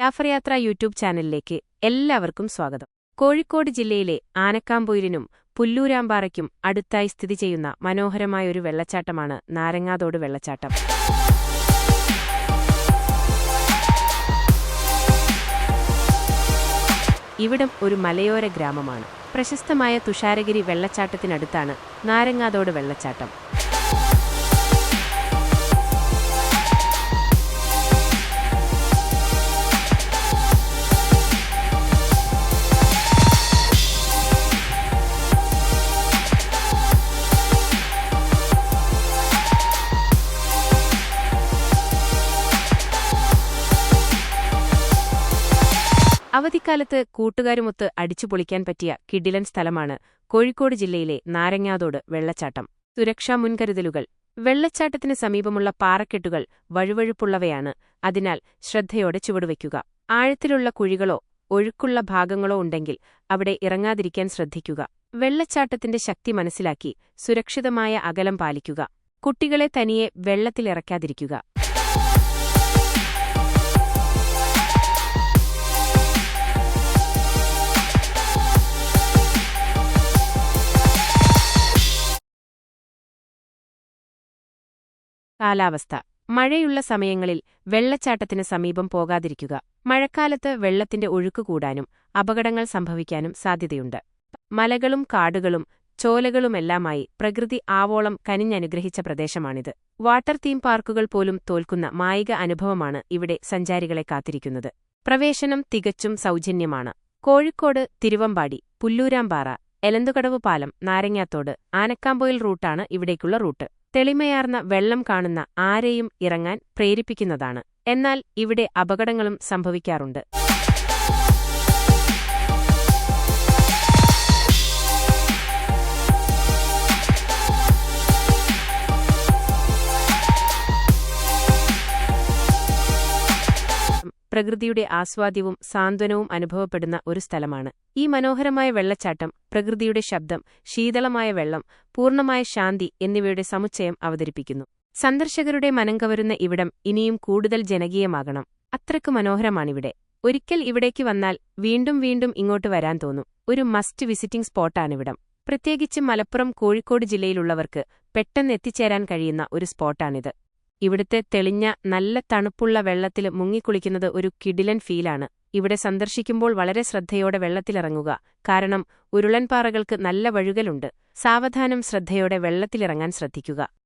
യാഫർയാത്ര YouTube ചാനലിലേക്ക് എല്ലാവർക്കും സ്വാഗതം. കോഴിക്കോട് ജില്ലയിലെ ആനക്കാമ്പൊയിലിനും പുല്ലൂരാമ്പാറയ്ക്കും അടുത്തായി സ്ഥിതി ചെയ്യുന്ന മനോഹരമായ ഒരു വെള്ളച്ചാട്ടമാണ് നാരങ്ങാതോട് വെള്ളച്ചാട്ടം. ഇവിടം ഒരു മലയോര ഗ്രാമമാണ്. പ്രശസ്തമായ തുഷാരഗിരി വെള്ളച്ചാട്ടത്തിനടുത്താണ് നാരങ്ങാതോട് വെള്ളച്ചാട്ടം. അവധിക്കാലത്ത് കൂട്ടുകാരുമൊത്ത് അടിച്ചുപൊളിക്കാൻ പറ്റിയ കിഡിലൻ സ്ഥലമാണ് കോഴിക്കോട് ജില്ലയിലെ നാരങ്ങാതോട് വെള്ളച്ചാട്ടം. സുരക്ഷാ മുൻകരുതലുകൾ. വെള്ളച്ചാട്ടത്തിന് സമീപമുള്ള പാറക്കെട്ടുകൾ വഴുവഴുപ്പുള്ളവയാണ്. അതിനാൽ ശ്രദ്ധയോടെ ചുവടുവയ്ക്കുക. ആഴത്തിലുള്ള കുഴികളോ ഒഴുക്കുള്ള ഭാഗങ്ങളോ ഉണ്ടെങ്കിൽ അവിടെ ഇറങ്ങാതിരിക്കാൻ ശ്രദ്ധിക്കുക. വെള്ളച്ചാട്ടത്തിന്റെ ശക്തി മനസ്സിലാക്കി സുരക്ഷിതമായ അകലം പാലിക്കുക. കുട്ടികളെ തനിയെ വെള്ളത്തിലിറക്കാതിരിക്കുക. കാലാവസ്ഥ. മഴയുള്ള സമയങ്ങളിൽ വെള്ളച്ചാട്ടത്തിന് സമീപം പോകാതിരിക്കുക. മഴക്കാലത്ത് വെള്ളത്തിന്റെ ഒഴുക്ക് കൂടാനും അപകടങ്ങൾ സംഭവിക്കാനും സാധ്യതയുണ്ട്. മലകളും കാടുകളും ചോലകളുമെല്ലാമായി പ്രകൃതി ആവോളം കനിഞ്ഞനുഗ്രഹിച്ച പ്രദേശമാണിത്. വാട്ടർ തീം പാർക്കുകൾ പോലും തോൽക്കുന്ന മായിക അനുഭവമാണ് ഇവിടെ സഞ്ചാരികളെ കാത്തിരിക്കുന്നത്. പ്രവേശനം തികച്ചും സൗജന്യമാണ്. കോഴിക്കോട് തിരുവമ്പാടി പുല്ലൂരാമ്പാറ എലന്തുകടവ് പാലം നാരങ്ങാത്തോട് ആനക്കാമ്പോയിൽ റൂട്ടാണ് ഇവിടേക്കുള്ള റൂട്ട്. തെളിമയാർന്ന വെള്ളം കാണുന്ന ആരെയും ഇറങ്ങാൻ പ്രേരിപ്പിക്കുന്നതാണ്. എന്നാൽ ഇവിടെ അപകടങ്ങളും സംഭവിക്കാറുണ്ട്. പ്രകൃതിയുടെ ആസ്വാദ്യവും സാന്ത്വനവും അനുഭവപ്പെടുന്ന ഒരു സ്ഥലമാണ്. ഈ മനോഹരമായ വെള്ളച്ചാട്ടം പ്രകൃതിയുടെ ശബ്ദം ശീതളമായ വെള്ളം പൂർണമായ ശാന്തി എന്നിവയുടെ സമുച്ചയം അവതരിപ്പിക്കുന്നു. സന്ദർശകരുടെ മനം കവരുന്ന ഇവിടം ഇനിയും കൂടുതൽ ജനകീയമാകണം. അത്രയ്ക്ക് മനോഹരമാണിവിടെ. ഒരിക്കൽ ഇവിടേക്ക് വന്നാൽ വീണ്ടും വീണ്ടും ഇങ്ങോട്ട് വരാൻ തോന്നും. ഒരു മസ്റ്റ് വിസിറ്റിംഗ് സ്പോട്ടാണിവിടം. പ്രത്യേകിച്ച് മലപ്പുറം കോഴിക്കോട് ജില്ലയിലുള്ളവർക്ക് പെട്ടെന്ന് എത്തിച്ചേരാൻ കഴിയുന്ന ഒരു സ്പോട്ടാണിത്. ഇവിടുത്തെ തെളിഞ്ഞ നല്ല തണുപ്പുള്ള വെള്ളത്തിൽ മുങ്ങിക്കുളിക്കുന്നത് ഒരു കിടിലൻ ഫീലാണ്. ഇവിടെ സന്ദർശിക്കുമ്പോൾ വളരെ ശ്രദ്ധയോടെ വെള്ളത്തിലിറങ്ങുക. കാരണം ഉരുളൻപാറകൾക്ക് നല്ല വഴുകലുണ്ട്. സാവധാനം ശ്രദ്ധയോടെ വെള്ളത്തിലിറങ്ങാൻ ശ്രദ്ധിക്കുക.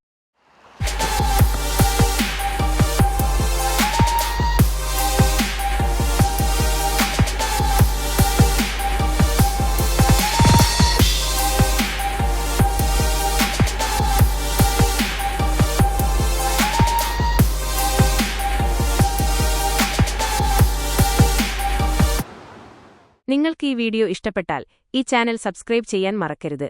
നിങ്ങൾക്ക് ഈ വീഡിയോ ഇഷ്ടപ്പെട്ടാൽ ഈ ചാനൽ സബ്സ്ക്രൈബ് ചെയ്യാൻ മറക്കരുത്.